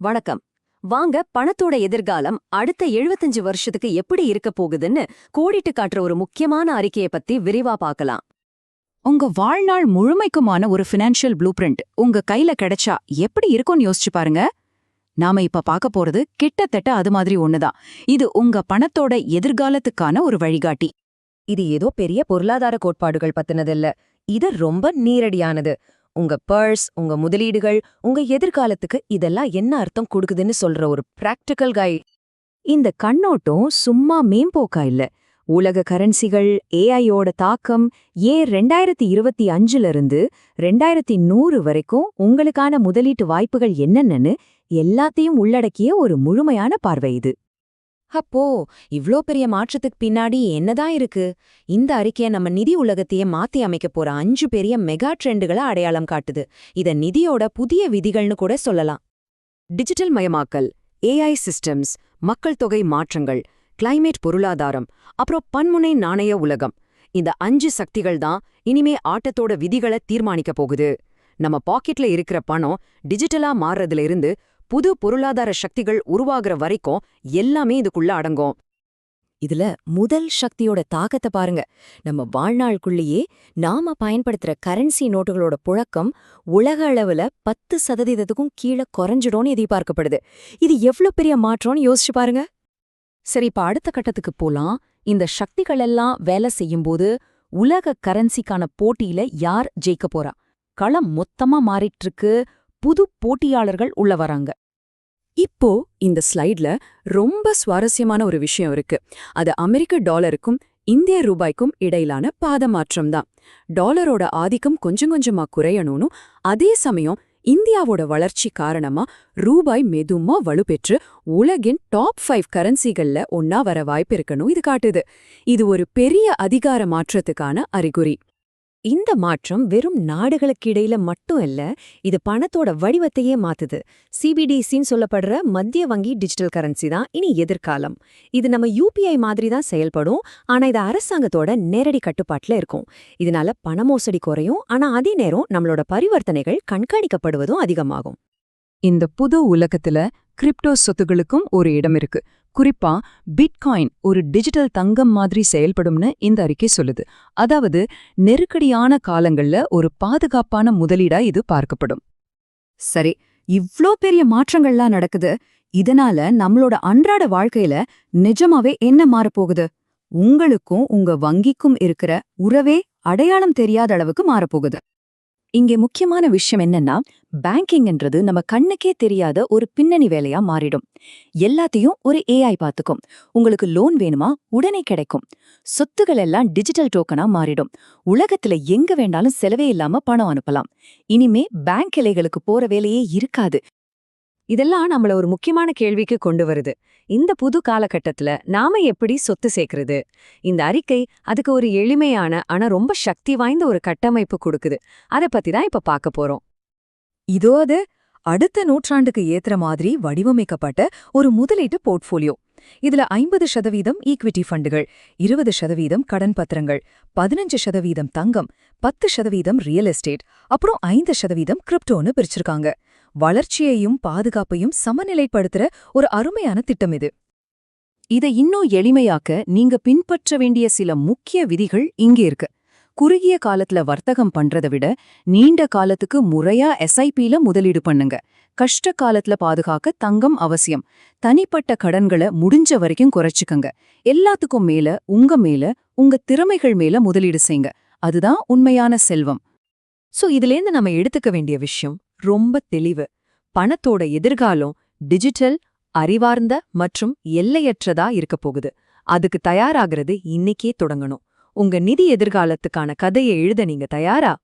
வணக்கம். வாங்க பணத்தோட எதிர்காலம் அடுத்த 75 வருஷத்துக்கு எப்படி இருக்க போகுதுன்னு கோடிட்டு காட்டுற ஒரு முக்கியமான அறிக்கையை பத்தி விரிவா பார்க்கலாம் உங்க வாழ்நாள் முழுமைக்குமான ஒரு ஃபினான்ஷியல் ப்ளூ பிரிண்ட் உங்க கையில கிடைச்சா எப்படி இருக்கும்னு யோசிச்சு பாருங்க. நாம இப்ப பார்க்க போறது கிட்டத்தட்ட அது மாதிரி ஒண்ணுதான். இது உங்க பணத்தோட எதிர்காலத்துக்கான ஒரு வழிகாட்டி. இது ஏதோ பெரிய பொருளாதார கோட்பாடுகள் பத்தினதில்ல இது ரொம்ப நேரடியானது. உங்க பர்ஸ் உங்க முதலீடுகள் உங்க எதிர்காலத்துக்கு இதெல்லாம் என்ன அர்த்தம் கொடுக்குதுன்னு சொல்ற ஒரு பிராக்டிக்கல் கை இந்த கண்ணோட்டம் சும்மா மேம்போக்கா இல்ல. உலக கரன்சிகள் ஏஐயோட தாக்கம் ஏன் ரெண்டாயிரத்தி இருபத்தி அஞ்சுல இருந்து ரெண்டாயிரத்தி நூறு வரைக்கும் உங்களுக்கான முதலீட்டு வாய்ப்புகள் என்னென்னு எல்லாத்தையும் உள்ளடக்கிய ஒரு முழுமையான பார்வை இது. அப்போ இவ்ளோ பெரிய மாற்றத்துக்கு பின்னாடி என்னதான் இருக்கு? இந்த அறிக்கைய நம்ம நிதி உலகத்தையே மாத்தி அமைக்க போற அஞ்சு பெரிய மெகா ட்ரெண்டுகளை அடையாளம் காட்டுது. இத நிதியோட புதிய விதிகள்னு கூட சொல்லலாம். டிஜிட்டல் மயமாக்கல் ஏஐ சிஸ்டம்ஸ் மக்கள் தொகை மாற்றங்கள் கிளைமேட் பொருளாதாரம் அப்புறம் பன்முனை நாணய உலகம். இந்த அஞ்சு சக்திகள் தான் இனிமே ஆட்டத்தோட விதிகளை தீர்மானிக்க போகுது. நம்ம பாக்கெட்ல இருக்கிற பணம் டிஜிட்டலா மாறுறதுல இருந்து புது பொருளாதார சக்திகள் உருவாகுற வரைக்கும் எல்லாமே இதுக்குள்ள அடங்கும். இதுல முதல் சக்தியோட தாக்கத்தை பாருங்க. நம்ம வாழ்நாளுக்குள்ளேயே நாம பயன்படுத்துற கரன்சி நோட்டுகளோட புழக்கம் உலக அளவுல பத்து சதவீதத்துக்கும் கீழே குறைஞ்சிடும்னு எதிர்பார்க்கப்படுது. இது எவ்ளோ பெரிய மாற்றம்னு யோசிச்சு பாருங்க. சரி இப்ப அடுத்த கட்டத்துக்கு போலாம். இந்த சக்திகள் எல்லாம் வேலை செய்யும்போது உலக கரன்சிக்கான போட்டியில யார் ஜெயிக்க போறா? களம் மொத்தமா மாறிட்டு இருக்கு. புது போட்டியாளர்கள் உள்ள வராங்க. இப்போ இந்த ஸ்லைட்ல ரொம்ப சுவாரஸ்யமான ஒரு விஷயம் இருக்கு. அது அமெரிக்க டாலருக்கும் இந்திய ரூபாய்க்கும் இடையிலான பாத மாற்றம் தான். டாலரோட ஆதிக்கம் கொஞ்சம் கொஞ்சமா குறையணும்னு அதே சமயம் இந்தியாவோட வளர்ச்சி காரணமா ரூபாய் மெதுமா வலுப்பெற்று உலகின் டாப் ஃபைவ் கரன்சிகள்ல ஒன்னா வர வாய்ப்பு இருக்கணும் இது காட்டுது. இது ஒரு பெரிய அதிகார மாற்றத்துக்கான அறிகுறி. இந்த மாற்றம் வெறும் நாடுகளுக்கு இடையில மட்டும் இல்ல இது பணத்தோட வடிவத்தையே மாத்துது. சிபிடிசின்னு சொல்லப்படுற மத்திய வங்கி டிஜிட்டல் கரன்சி தான் இனி எதிர்காலம். இது நம்ம யூபிஐ மாதிரி தான் செயல்படும் ஆனா இது அரசாங்கத்தோட நேரடி கட்டுப்பாட்டுல இருக்கும். இதனால பண மோசடி குறையும் ஆனா அதே நேரம் நம்மளோட பரிவர்த்தனைகள் கண்காணிக்கப்படுவதும் அதிகமாகும். இந்த புது உலகத்துல கிரிப்டோ சொத்துகளுக்கும் ஒரு இடம் இருக்கு. குறிப்பா பிட்காயின் ஒரு டிஜிட்டல் தங்கம் மாதிரி செயல்படும்னு இந்த அறிக்கை சொல்லுது. அதாவது நெருக்கடியான காலங்கள்ல ஒரு பாதுகாப்பான முதலீடா இது பார்க்கப்படும். சரி இவ்ளோ பெரிய மாற்றங்கள்லாம் நடக்குது. இதனால நம்மளோட அன்றாட வாழ்க்கையில நிஜமாவே என்ன மாறப்போகுது? உங்களுக்கும் உங்க வங்கிக்கும் இருக்கிற உறவே அடையாளம் தெரியாத அளவுக்கு மாறப்போகுது. இங்கே முக்கியமான விஷயம் என்னன்னா பேங்கிங்ன்றது நம்ம கண்ணுக்கே தெரியாத ஒரு பின்னணி வேலையா மாறிடும். எல்லாத்தையும் ஒரு ஏஐ பார்த்துக்கும். உங்களுக்கு லோன் வேணுமா? உடனே கிடைக்கும். சொத்துகள் எல்லாம் டிஜிட்டல் டோக்கனா மாறிடும். உலகத்துல எங்க வேண்டாலும் செலவே இல்லாம பணம் அனுப்பலாம். இனிமே பேங்க் கிளைகளுக்கு போற வேலையே இருக்காது. இதெல்லாம் நம்மள ஒரு முக்கியமான கேள்விக்கு கொண்டு வருது. இந்த புது காலகட்டத்துல நாம எப்படி சொத்து சேர்க்கறது? இந்த அறிக்கை அதுக்கு ஒரு எளிமையான ஆனா ரொம்ப சக்தி வாய்ந்த ஒரு கட்டமைப்பு கொடுக்குது. அத பத்தி தான் இப்ப பார்க்க போறோம். இதோ அது அடுத்த நூற்றாண்டுக்கு ஏத்துற மாதிரி வடிவமைக்கப்பட்ட ஒரு முதலீட்டு போர்ட்ஃபோலியோ. இதுல ஐம்பது சதவீதம் ஈக்விட்டி ஃபண்டுகள் இருபது சதவீதம் கடன் பத்திரங்கள் பதினஞ்சு சதவீதம் தங்கம் பத்து சதவீதம் ரியல் எஸ்டேட் அப்புறம் ஐந்து சதவீதம் கிரிப்டோன்னு பிரிச்சிருக்காங்க. வளர்ச்சியையும் பாதுகாப்பையும் சமநிலைப்படுத்துற ஒரு அருமையான திட்டம் இது. இதை இன்னும் எளிமையாக்க நீங்க பின்பற்ற வேண்டிய சில முக்கிய விதிகள் இங்கே இருக்கு. குறுகிய காலத்துல வர்த்தகம் பண்றதை விட நீண்ட காலத்துக்கு முறையா எஸ்ஐபில முதலீடு பண்ணுங்க. கஷ்ட காலத்துல பாதுகாக்க தங்கம் அவசியம். தனிப்பட்ட கடன்களை முடிஞ்ச வரைக்கும் குறைச்சிக்கங்க. எல்லாத்துக்கும் மேல உங்க மேல உங்க திறமைகள் மேல முதலீடு செய்யுங்க அதுதான் உண்மையான செல்வம். சோ இதுலேருந்து நம்ம எடுத்துக்க வேண்டிய விஷயம் ரொம்ப தெளிவு. பணத்தோட எதிர்காலம் டிஜிட்டல் அறிவார்ந்த மற்றும் எல்லையற்றதா இருக்க போகுது. அதுக்கு தயாராகிறது இன்னைக்கே தொடங்கணும். உங்க நிதி எதிர்காலத்துக்கான கதையை எழுத நீங்க தயாரா?